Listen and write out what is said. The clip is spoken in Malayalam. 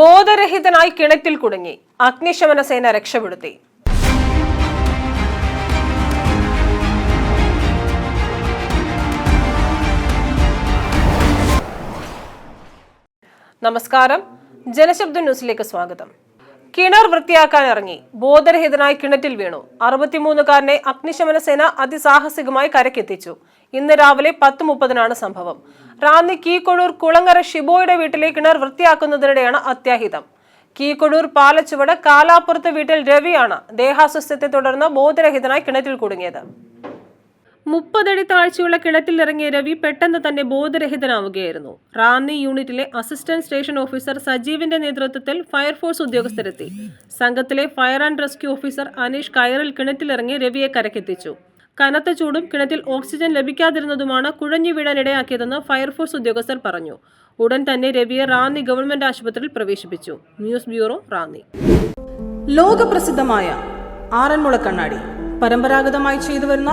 ബോധരഹിതനായി കിണറ്റിൽ കുടുങ്ങി. അഗ്നിശമന സേന രക്ഷപ്പെടുത്തി. നമസ്കാരം. ജനശബ്ദ ന്യൂസിലേക്ക് സ്വാഗതം. കിണർ വൃത്തിയാക്കാൻ ഇറങ്ങി. ബോധരഹിതനായി കിണറ്റിൽ വീണു. അറുപത്തിമൂന്നുകാരനെ അഗ്നിശമന സേന അതിസാഹസികമായി കരക്കെത്തിച്ചു ഇന്ന് രാവിലെ പത്ത് മുപ്പതിനാണ് സംഭവം. റാന്നി കീക്കൊഴൂർ കുളങ്ങര ഷിബോയുടെ വീട്ടിലെ കിണർ വൃത്തിയാക്കുന്നതിനിടെയാണ് അത്യാഹിതം. കീക്കൊഴൂർ പാലച്ചുവട് കാലാപ്പുറത്ത് വീട്ടിൽ രവിയാണ് ദേഹാസ്വസ്ഥത്തെ തുടർന്ന് ബോധരഹിതനായി കിണറ്റിൽ കുടുങ്ങിയത്. മുപ്പതടി താഴ്ചയുള്ള കിണറ്റിൽ ഇറങ്ങിയ രവി പെട്ടെന്ന് തന്നെ ബോധരഹിതനാവുകയായിരുന്നു. റാന്നി യൂണിറ്റിലെ അസിസ്റ്റന്റ് സ്റ്റേഷൻ ഓഫീസർ സജീവിന്റെ നേതൃത്വത്തിൽ ഫയർഫോഴ്സ് ഉദ്യോഗസ്ഥരെത്തി. സംഘത്തിലെ fire and rescue officer Aneesh കയറിൽ കിണറ്റിലിറങ്ങി രവിയെ കരക്കെത്തിച്ചു. കനത്ത ചൂടും കിണറ്റിൽ ഓക്സിജൻ ലഭിക്കാതിരുന്നതുമാണ് കുഴഞ്ഞു വീഴാനിടയാക്കിയതെന്ന് ഫയർഫോഴ്സ് ഉദ്യോഗസ്ഥർ പറഞ്ഞു. ഉടൻ തന്നെ രവിയെ റാന്നി ഗവൺമെന്റ് ആശുപത്രിയിൽ പ്രവേശിപ്പിച്ചു. News bureau Ranni. ലോകപ്രസിദ്ധമായ ആറന്മുള കണ്ണാടി. പരമ്പരാഗതമായി ചെയ്തു വരുന്ന